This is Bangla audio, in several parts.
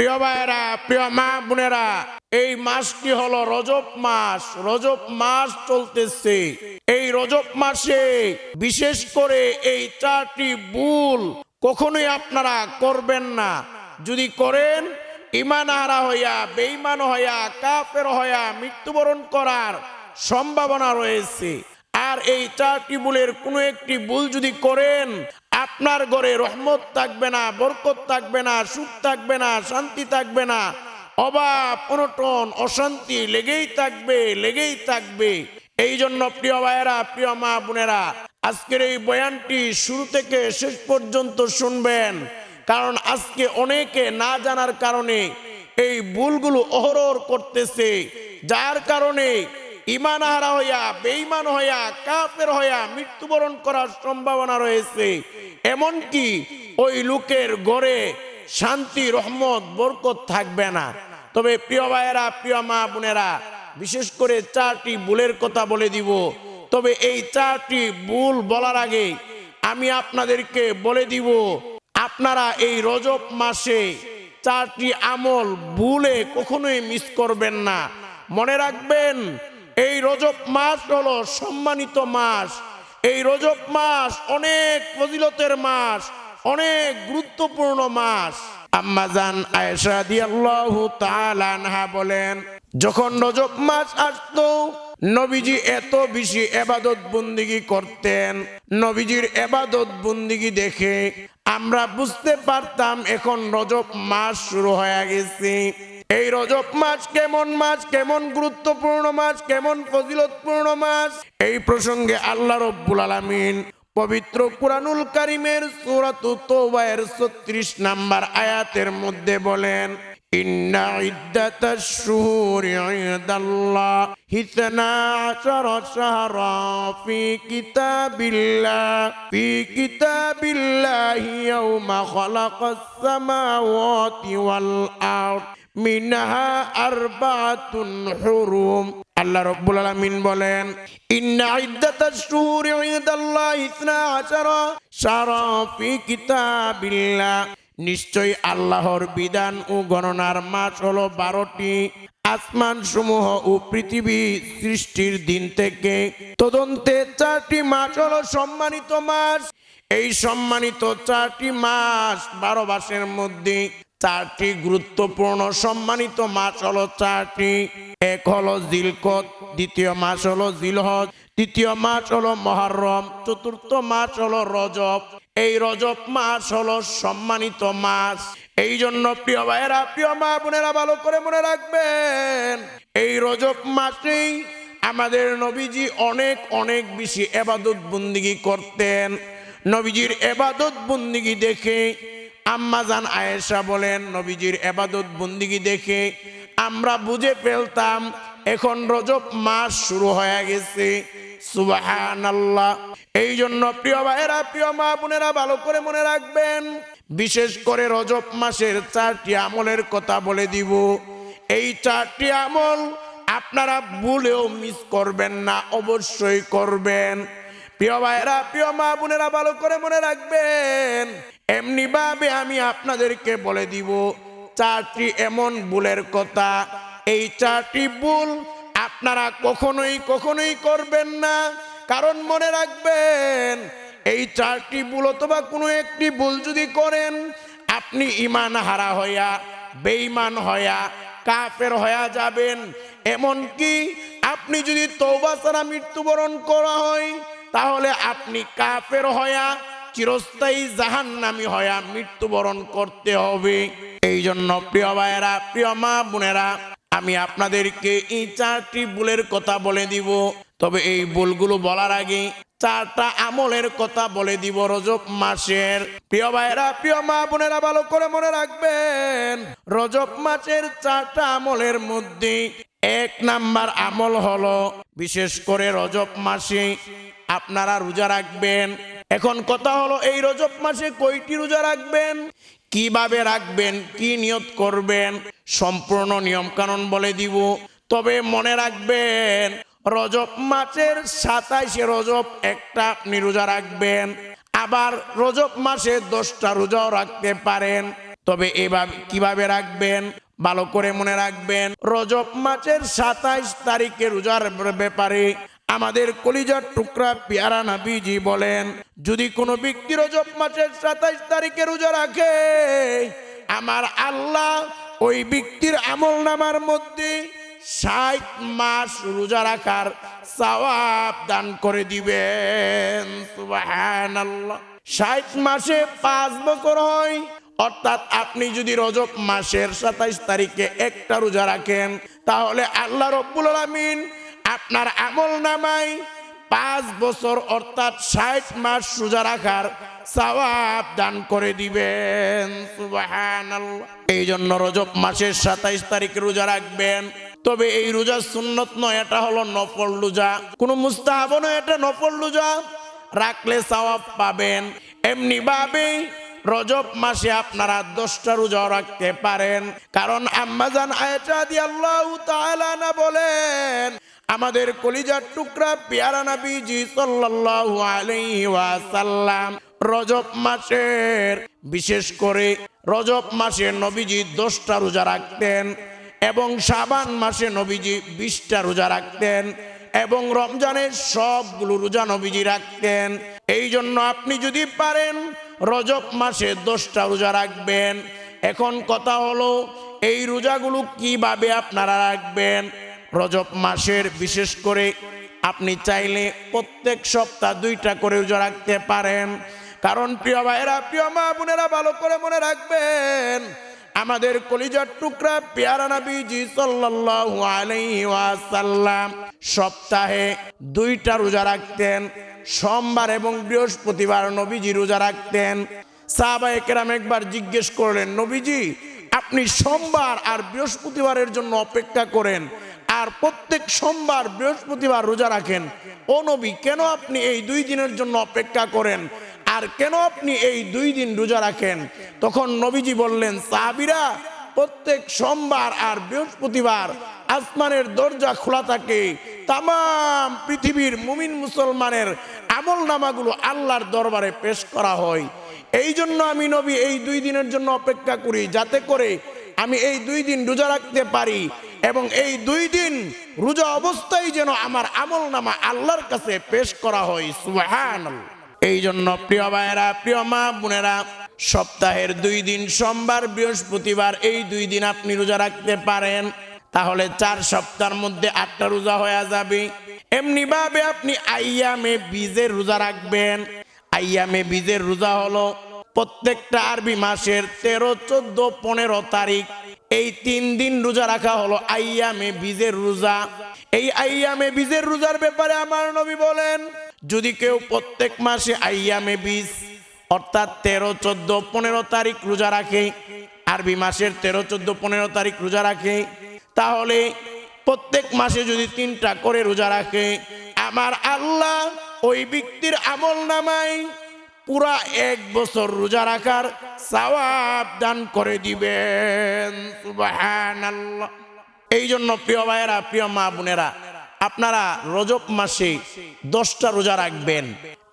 প্রিয় ভাইয়েরা, প্রিয় মা বোনেরা, এই মাসটি হলো রজব মাস। রজব মাস চলতেছে। এই রজব মাসে বিশেষ করে এই চারটি ভুল কখনোই আপনারা করবেন না। যদি করেন ইমান হারা হইয়া, বেঈমান হইয়া, কাফের হইয়া মৃত্যুবরণ করার সম্ভাবনা রয়েছে। আর এই চারটি ভুলের কোনো একটি ভুল যদি করেন আপনার ঘরে রহমত থাকবে না, বরকত থাকবে না, সুখ থাকবে না, শান্তি থাকবে না। অভাব অনটন অশান্তি লেগেই থাকবে লেগেই থাকবে। এই জন্য প্রিয় ভাইয়েরা, প্রিয় মা বোনেরা, আজকের এই বয়ানটি শুরু থেকে শেষ পর্যন্ত শুনবেন। কারণ আজকে অনেকে না জানার কারণে এই ভুলগুলো অহরহ করতেছে। যার কারণে ইমান হারা হইয়া, বেঈমান হইয়া, কাফের হইয়া মৃত্যুবরণ করার সম্ভাবনা রয়েছে। এমনকি ওই লোকের গড়ে শান্তি, রহমত, বরকত থাকবে না। তবে প্রিয় ভাইয়েরা, প্রিয় মা বোনেরা, বিশেষ করে চারটি ভুলের কথা বলে দিব। তবে এই চারটি ভুল বলার আগে আমি আপনাদেরকে বলে দিব, আপনারা এই রজব মাসে চারটি আমল ভুলে কখনোই মিস করবেন না। মনে রাখবেন এই রজব মাস হলো সম্মানিত মাস। এই রজব মাস অনেক ফজিলতের মাস, অনেক গুরুত্বপূর্ণ মাস। আম্মাজান আয়েশা রাদিয়াল্লাহু তাআলা আনহা বলেন, যখন রজব মাস আসতো, নবীজি এত বেশি এবাদত বন্দিগি করতেন। নবীজির এবাদত বন্দিগি দেখে আমরা বুঝতে পারতাম এখন রজব মাস শুরু হয়ে গেছে। এই রজব মাস কেমন মাস, কেমন গুরুত্বপূর্ণ মাস, কেমন ফজিলতপূর্ণ মাস? এই প্রসঙ্গে আল্লাহ রব্বুল আলমিন পবিত্র কুরানুল কারিমের সুরাত তোবায়ের ছত্রিশ নাম্বার আয়াতের মধ্যে বলেন, ইন্না ওয়াল আরবাতুন হুরুম। আল্লাহ আলামিন বলেন, ইন্না ইদ্দাতাশ শুহুরি ইনদাল্লাহি 12 শারা ফি কিতাবিল্লাহ। নিশ্চয় আল্লাহর বিধান ও গণনার মাস হলো বারোটি। আসমান সমূহ ও পৃথিবী সৃষ্টির দিন থেকে তদন্তে চারটি মাস হলো সম্মানিত মাস। এই সম্মানিত চারটি মাস বারো মাসের মধ্যে চারটি গুরুত্বপূর্ণ সম্মানিত মাস হলো চারটি। এক হলো জিলকত দ্বিতীয় মাস হলো জিলহজ, তৃতীয় মাস হলো মহরম, চতুর্থ মাস হলো রজব। এই রজব মাস হলো সম্মানিত মাস। এই জন্য প্রিয় ভাইয়েরা, প্রিয় মা বোনেরা, ভালো করে মনে রাখবেন, এই রজব মাসেই আমাদের নবীজি অনেক অনেক বেশি এবাদত বন্দিগি করতেন। নবীজির এবাদত বন্দিগি দেখে আম্মাজান আয়েশা বলেন, নবীজির এবাদত বন্দিগি দেখে আমরা বুঝে ফেলতাম, এখন রজব মাস শুরু হয়ে গেছে। এই জন্য প্রিয় ভাইয়েরা, প্রিয় মা বোনেরা, ভালো করে মনে রাখবেন, বিশেষ করে রজব মাসের চারটি আমলের কথা বলে দিব। এই চারটি আমল আপনারা ভুলেও মিস করবেন না, অবশ্যই করবেন। প্রিয় ভাইরা প্রিয় মা বোনেরা, ভালো করে মনে রাখবেন এমনি ভাবে আমি আপনাদেরকে বলে দিব, চারটি এমন ভুলের কথা। এই চারটি ভুল আপনারা কখনোই কখনোই করবেন না। কারণ মনে রাখবেন, এই চারটি ভুল অথবা কোনো একটি ভুল যদি করেন, আপনি ইমান হারা হইয়া, বেঈমান হইয়া, কাফের হইয়া যাবেন। এমনকি আপনি যদি তৌবা ছাড়া মৃত্যুবরণ করা হয়, তাহলে আপনি কাফের হয়া চিরস্থায়ী জাহান জাহান্নামী হয়া মৃত্যুবরণ করতে হবে। এই জন্য প্রিয় ভাইয়েরা, প্রিয় মা বোনেরা, আমি আপনাদেরকে এই চারটি ভুলের কথা বলে দিব। তবে এই ভুলগুলো বলার আগে চারটা আমলের কথা বলে দিব রজব মাসের। প্রিয় ভাইয়েরা, প্রিয় মা বোনেরা, ভালো করে মনে রাখবেন, রজব মাসের চারটা আমলের মধ্যে এক নাম্বার আমল হলো, বিশেষ করে রজব মাসে আপনারা রোজা রাখবেন এখন কথা হলো, এই রজব মাসে কয়টি রোজা রাখবেন? কীভাবে রাখবেন? কি নিয়ত করবেন? সম্পূর্ণ নিয়ম কানুন বলে দিব। তবে মনে রাখবেন, রজব মাসের সাতাইশে রজব একটা আপনি রোজা রাখবেন। আবার রজব মাসে দশটা রোজাও রাখতে পারেন। তবে এভাবে কীভাবে রাখবেন? ভালো করে মনে রাখবেন, রজব মাসের সাতাইশ তারিখে রোজার ব্যাপারে আমাদের কলিজার টুকরা পেয়ারা নাবিজি বলেন, যদি কোনো ব্যক্তি রজব মাসের সাতাইশ তারিখে রোজা রাখে, আমার আল্লাহ ওই ব্যক্তির আমল নামার মধ্যে ষাট মাস রোজা রাখার সওয়াব দান করে দিবেন। ষাট মাসে পাঁচ বছর হয়, অর্থাৎ আপনি যদি রজব মাসের সাতাইশ তারিখে একটা রোজা রাখেন, তাহলে আল্লাহ রব্বুল আলামিন আপনার আমল নামাই পাঁচ বছর অর্থাৎ ষাট মাস রোজা রাখার সওয়াব দান করে দিবেন। এই জন্য রজব মাসের সাতাইশ তারিখ রোজা রাখবেন। তবে এই রোজা সুন্নত নয়, এটা হলো নফল রোজা। কোনো মুস্তাহাব নয়, এটা নফল রোজা। রাখলে সওয়াব পাবেন। এমনি ভাবে রজব মাসে আপনারা দশটা রোজা রাখতে পারেন। কারণ আম্মাজান আয়েশা রাদিয়াল্লাহু তাআলা না বলেন আমাদের কলিজার টুকরা পেয়ারা নবীজি সাল্লাল্লাহু আলাইহি ওয়াসাল্লাম রজব মাসের, বিশেষ করে রজব মাসে নবীজি দশটা রোজা রাখতেন এবং শাবান মাসে নবীজি বিশটা রোজা রাখতেন এবং রমজানের সবগুলো রোজা নবীজি রাখতেন। এই জন্য আপনি যদি পারেন রজব মাসে দশটা রোজা রাখবেন। এখন কথা হলো, এই রোজাগুলো কীভাবে আপনারা রাখবেন? রজব মাসের বিশেষ করে আপনি চাইলে প্রত্যেক সপ্তাহ দুইটা করে রোজা রাখতে পারেন। কারণ প্রিয় ভাইয়েরা, প্রিয় মা বোনেরা, ভালো করে মনে রাখবেন, আমাদের কলিজার টুকরা পেয়ারা নবীজি ওয়াসাল্লাম সপ্তাহে দুইটা রোজা রাখতেন। সোমবার এবং বৃহস্পতিবার নবীজি রোজা রাখতেন। সাহাবা একরাম একবার জিজ্ঞেস করলেন, নবীজি, আপনি সোমবার আর বৃহস্পতিবারের জন্য অপেক্ষা করেন আর প্রত্যেক সোমবার, বৃহস্পতিবার রোজা রাখেন। ও নবী, কেন আপনি এই দুই দিনের জন্য অপেক্ষা করেন? আর কেন আপনি এই দুই দিন রোজা রাখেন? তখন নবীজি বললেন, সাহাবিরা, প্রত্যেক সোমবার আর বৃহস্পতিবার আসমানের দরজা খোলা থাকে। তাম পৃথিবীর মুমিন মুসলমানের আমল নামাগুলো আল্লাহর দরবারে পেশ করা হয়। এই জন্য আমি নবী এই দুই দিনের জন্য অপেক্ষা করি, যাতে করে আমি এই দুই দিন রোজা রাখতে পারি। এবং এই দুই দিন রোজা অবস্থায় যেন আমার আমল নামা আল্লাহর কাছে পেশ করা হয় সুহান এই জন্য প্রিয় ভাইয়েরা, প্রিয় মা বোনেরা, সপ্তাহের দুই দিন, সোমবার, বৃহস্পতিবার, এই দুই দিন আপনি রোজা রাখতে পারেন। তাহলে চার সপ্তাহের মধ্যে আটটা রোজা হয়ে যাবে। এমনি ভাবে আপনি আইয়ামে বীজের রোজা রাখবেন। আইয়ামে বীজের রোজা হলো প্রত্যেকটা আরবি মাসের তেরো, চোদ্দ, পনেরো তারিখ এই তিন দিন রোজা রাখা হলো। আইয়ামে বীজের রোজা। এই আইয়ামে বীজের রোজার ব্যাপারে আমার নবী বলেন, যদি কেউ প্রত্যেক মাসে আইয়ামে বীজ, অর্থাৎ তেরো, চোদ্দ, পনেরো তারিখ রোজা রাখে, আরবি মাসের তেরো, চোদ্দ, পনেরো তারিখ রোজা রাখে, তাহলে প্রত্যেক মাসে যদি তিনটা করে রোজা রাখে, আমার আল্লাহ ওই ব্যক্তির আমল নামায় পুরা এক বছর রোজা রাখার সওয়াব দান করে দিবেন। এই জন্য প্রিয় ভাইয়েরা, প্রিয় মা বোনেরা, আপনারা রজব মাসে দশটা রোজা রাখবেন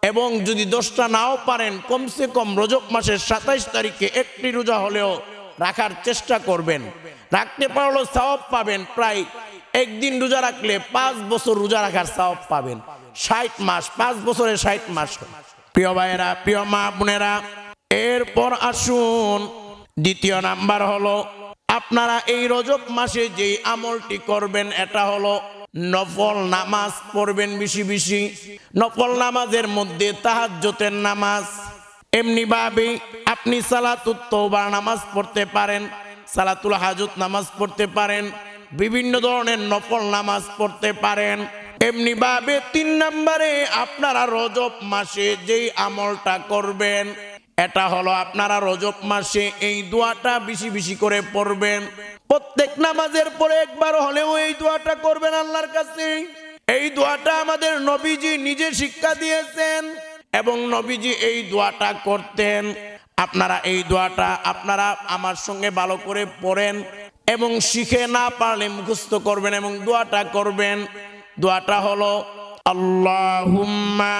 এবং যদি দশটা নাও পারেন, কমসে কম রজব মাসের সাতাইশ তারিখে একটি রোজা হলেও রাখার চেষ্টা করবেন। রাখতে পারলেও সওয়াব পাবেন, প্রায় একদিন রোজা রাখলে পাঁচ বছর রোজা রাখার সওয়াব পাবেন। ষাট মাস, পাঁচ বছরে ষাট মাস। প্রিয় ভাইয়েরা, প্রিয় মা বোনেরা, এরপর আসুন, দ্বিতীয় নাম্বার হলো, আপনারা এই রজব মাসে যেই আমলটি করবেন, এটা হলো নফল নামাজ পড়বেন বেশি বেশি। নফল নামাজের মধ্যে তাহাজ্জতের নামাজ। এমনি ভাবে আপনি সালাতুত নামাজ পড়তে পারেন, সালাতুল হাজত নামাজ পড়তে পারেন, বিভিন্ন ধরনের নফল নামাজ পড়তে পারেন। এমনি ভাবে তিন নম্বরে আপনারা রজব মাসে যেই আমলটা করবেন, এটা হলো আপনারা রজব মাসে এই দোয়াটা বেশি বেশি করে পড়বেন। প্রত্যেক নামাজের পরে একবার হলেও এই দোয়াটা করবেন আল্লাহর কাছে। এই দোয়াটা আমাদের নবীজি নিজে শিক্ষা দিয়েছেন এবং নবীজি এই দোয়াটা করতেন। আপনারা এই দোয়াটা আপনারা আমার সঙ্গে ভালো করে পড়েন এবং শিখে না পারলে মুখস্থ করবেন এবং দোয়াটা করবেন। দোয়াটা হলো, আল্লাহুম্মা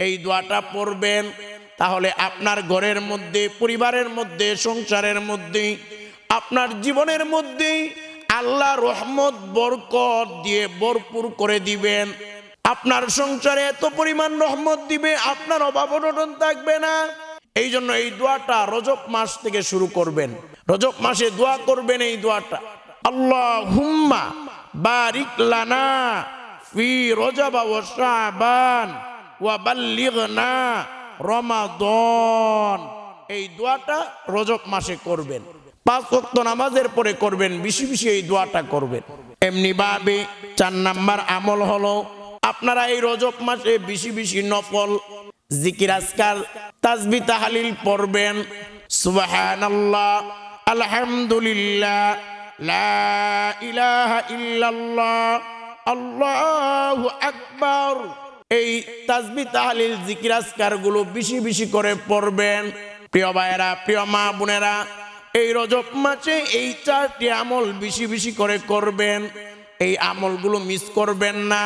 এই দোয়াটা পড়বেন, তাহলে আপনার ঘরের মধ্যে, পরিবারের মধ্যে, সংসারের মধ্যে, আপনার জীবনের মধ্যে আল্লাহ রহমত, বরকত দিয়ে ভরপুর করে দিবেন। আপনার সংসারে এত পরিমাণ রহমত দিবে, আপনার অভাব অনটন থাকবে না। এই জন্য এই দোয়াটা রজব মাস থেকে শুরু করবেন। রজব মাসে দোয়া করবেন এই দোয়াটা। আল্লাহ হুম্মা বারিক লানা ফি রজব শাবান ওয়া বাল্লিগনা রমাদন। এই দোয়াটা রজব মাসে করবেন। পাঁচ ওয়াক্ত নামাজের পরে করবেন, বেশি বেশি এই দোয়াটা করবেন। এমনি ভাবে চার নাম্বার আমল হলো আপনারা এই রজব মাসে বেশি বেশি নফল, জিকির আজকার তাজবি তাহালিল পড়বেন। সুবহানাল্লাহ, আলহামদুলিল্লাহ, লা ইলাহা ইল্লাল্লাহ, আল্লাহু আকবার। এই তাজবি তাহালিল, জিকির আজকারগুলো বেশি বেশি করে পড়বেন। প্রিয় ভাইয়েরা, প্রিয় মা বোনেরা, এই রজব মাসে এই চারটি আমল বেশি বেশি করে করবেন। এই আমলগুলো মিস করবেন না।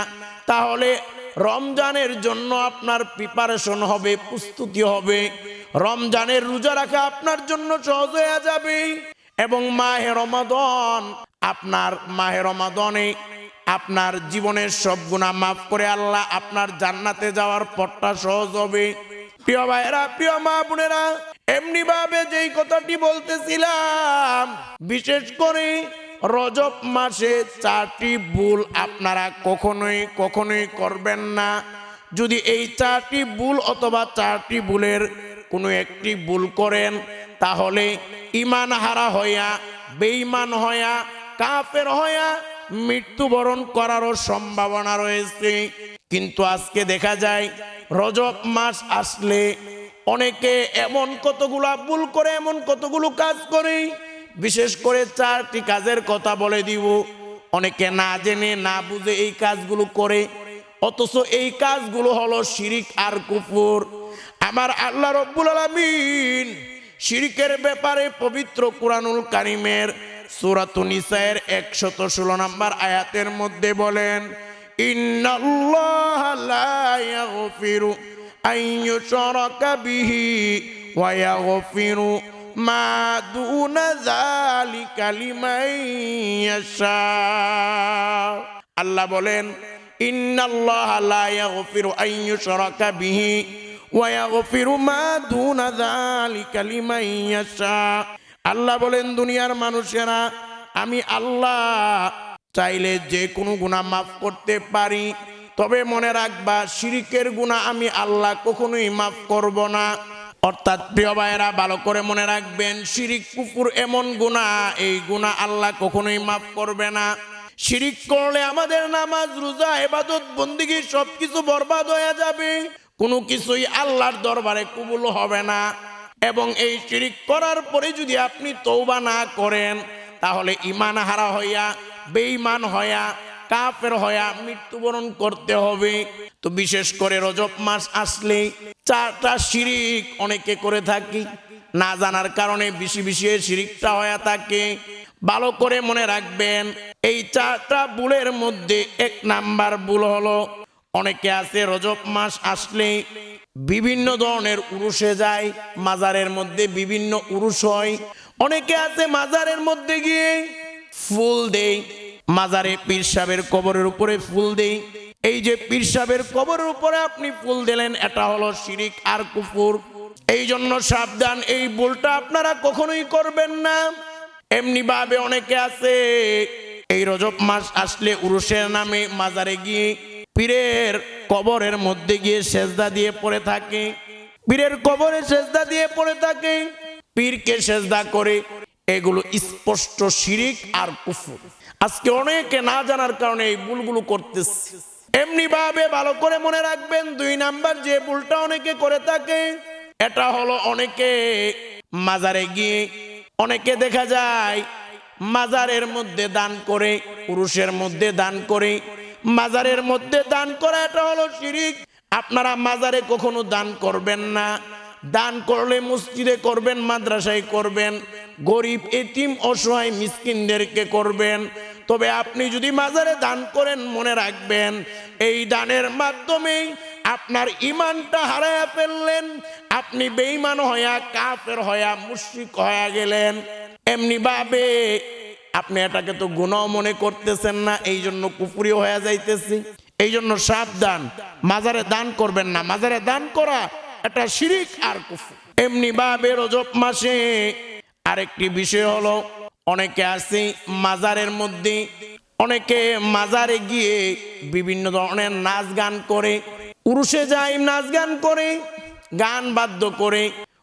তাহলে রমজানের জন্য আপনার প্রিপারেশন হবে, প্রস্তুতি হবে। রমজানের রোজা রাখা আপনার জন্য সহজ হয়ে যাবে। এবং মাহে রমাদন, আপনার মাহে রমাদনে আপনার জীবনের সব গুণা মাফ করে আল্লাহ আপনার জান্নাতে যাওয়ার পথটা সহজ হবে। প্রিয় ভাইরা প্রিয় মা বোনেরা এমনি ভাবে যেই কথাটি বলতেছিলাম, বিশেষ করে রজব মাসে চারটি ভুল আপনারা কখনোই কখনোই করবেন না। যদি এই চারটি ভুল অথবা চারটি ভুলের কোনো একটি ভুল করেন, তাহলে ইমান হারা হইয়া, বেঈমান হইয়া, কাফের হইয়া মৃত্যুবরণ করারও সম্ভাবনা রয়েছে। কিন্তু আজকে দেখা যায়, রজব মাস আসলে অনেকে এমন কতগুলা ভুল করে, এমন কতগুলো কাজ করে বিশেষ করে চারটি কাজের কথা বলে দিব? অনেকে না জেনে, না বুঝে এই কাজগুলো করে। অথচ এই কাজগুলো হলো শিরিক আর কুফুর। আমার আল্লাহ রব্বুল আলামিন শিরিকের ব্যাপারে পবিত্র কুরআনুল কারিমের সূরাতুন নিসায়ের একশত ষোলো নম্বর আয়াতের মধ্যে বলেন, ইন্নাল্লাহা মা দুনা যালিকা লিমান ইয়াশা আল্লাহ বলেন, ইন্নাল্লাহা লা ইয়াগফিরু আন ইউশরাকা বিহি ওয়া ইয়াগফিরু মা দুনা যালিকা লিমান বলেন, দুনিয়ার মানুষেরা, আমি আল্লাহ চাইলে যে কোনো গুনাহ মাফ করতে পারি, তবে মনে রাখবা, শিরিকের গুনাহ আমি আল্লাহ কখনোই মাফ করব না। অর্থাৎ প্রিয় ভাইয়েরা, ভালো করে মনে রাখবেন, শিরিক কুকুর এমন গুণা, এই গুণা আল্লাহ কখনোই মাফ করবে না। শিরিক করলে আমাদের নামাজ, রোজা এবাদত বন্দিগি সবকিছু বরবাদ হয়ে যাবে। কোনো কিছুই আল্লাহর দরবারে কবুল হবে না। এবং এই শিরিক করার পরে যদি আপনি তৌবা না করেন, তাহলে ইমান হারা হইয়া, বেঈমান হইয়া কাফের হইয়া মৃত্যুবরণ করতে হবে। তো বিশেষ করে রজব মাস আসলে চারটা শিরিক অনেকে করে থাকি। না জানার কারণে বেশি বেশি শিরিকটা হয়ে থাকে। ভালো করে মনে রাখবেন, এই চারটা বুলের মধ্যে এক নাম্বার বুল হলো, অনেকে আছে রজব মাস আসলে বিভিন্ন ধরনের উরুষে যায়, মাজারের মধ্যে বিভিন্ন উরুষ হয়। অনেকে আছে মাজারের মধ্যে গিয়ে ফুল দেই মাজারে পীর সাহেবের কবরের উপরে ফুল দেই। এই যে পীর সাহেবের কবরের উপরে আপনি ফুল দিলেন, এটা হলো শিরিক আর কুকুর এই জন্য সাবধান, এই ভুলটা আপনারা কখনোই করবেন না। এমনি ভাবে অনেকে আছে, এই রজব মাস আসলে উরুষের নামে মাজারে গিয়ে পীরের কবরের মধ্যে গিয়ে সেজদা দিয়ে পড়ে থাকে। পীরের কবরে সেজদা দিয়ে পড়ে থাকে। পীরকে সেজদা করে, এগুলো স্পষ্ট শিরিক আর কুফুর। আজকে অনেকে না জানার কারণে এই ভুলগুলো করতেছে। এমনি ভাবে ভালো করে মনে রাখবেন, দুই নাম্বার যে ভুলটা অনেকে করে থাকে, এটা হলো অনেকে মাজারে গিয়ে, অনেকে দেখা যায় মাজারের মধ্যে দান করে, পুরুষের মধ্যে দান করে, মাজারের মধ্যে দান করা এটা হলো শিরিক। আপনারা মাজারে কখনো দান করবেন না। দান করলে মসজিদে করবেন, মাদ্রাসায় করবেন, গরিব, এতিম, অসহায়, মিসকিনদেরকে করবেন। তবে আপনি যদি মাজারে দান করেন, মনে রাখবেন, এই দানের মাধ্যমেই আপনার ইমানটা হারায়া ফেললেন, আপনি বেঈমান হইয়া কাফের হইয়া মুশরিক হইয়া গেলেন। এমনি ভাবে আপনি এটাকে তো গুণাও মনে করতেছেন না এই জন্য কুপুরি হয়ে যাইতেছি। এই জন্য সাবধান, মাজারে দান করবেন না। মাজারে দান করা এটা শিরিক আর কুফু এমনি ভাবে রজব মাসে আরেকটি বিষয় হলো অনেকে আছে মাজারের মধ্যে, অনেকে মাজারে গিয়ে বিভিন্ন ধরনের নাচ গান করে, উরুষে যায় নাচ গান করে, গান বাদ্য করে।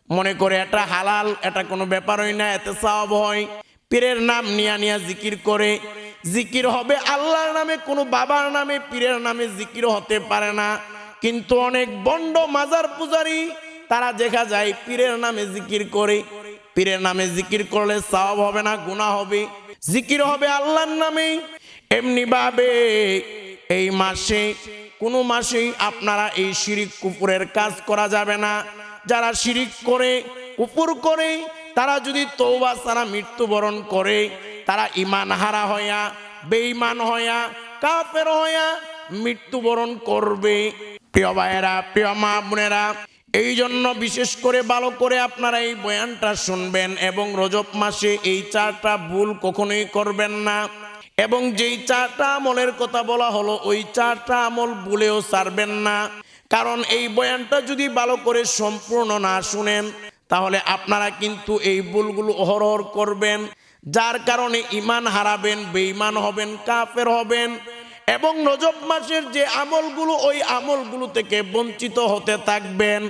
মনে করে এটা হালাল, এটা কোনো ব্যাপারই না, এতে সব হয়। পীরের নাম নিয়া নিয়া জিকির করে। জিকির হবে আল্লাহর নামে, কোনো বাবার নামে, পীরের নামে জিকির হতে পারে না। কিন্তু অনেক বন্ড মাজার পূজারি, তারা দেখা যায় পীরের নামে জিকির করে। পীরের নামে জিকির করলে সওয়াব হবে না, গুনাহ হবে। জিকির হবে আল্লাহর নামে। এমনি ভাবে এই মাসে, কোনো মাসেই আপনারা এই শিরিক কুপুরের কাজ করা যাবে না। যারা শিরিক করে কুপুর করে, তারা যদি তৌবা সারা মৃত্যুবরণ করে, তারা ইমান হারা হইয়া, বেঈমান হইয়া, কাফের হইয়া মৃত্যুবরণ করবে। প্রিয় ভাইয়েরা, প্রিয় মা বোনেরা এই জন্য বিশেষ করে ভালো করে আপনারা এই বয়ানটা শুনবেন এবং রজব মাসে এই চারটা ভুল কখনোই করবেন না। এবং যেই চারটা আমলের কথা বলা হলো, ওই চারটা আমল ভুলেও ছাড়বেন না। কারণ এই বয়ানটা যদি ভালো করে সম্পূর্ণ না শুনেন, তাহলে আপনারা কিন্তু এই ভুলগুলো অহরহর করবেন। যার কারণে ইমান হারাবেন, বেঈমান হবেন, কাফের হবেন। এবং রজব মাসের যে আমলগুলো, ওই আমলগুলো থেকে বঞ্চিত হতে থাকবেন।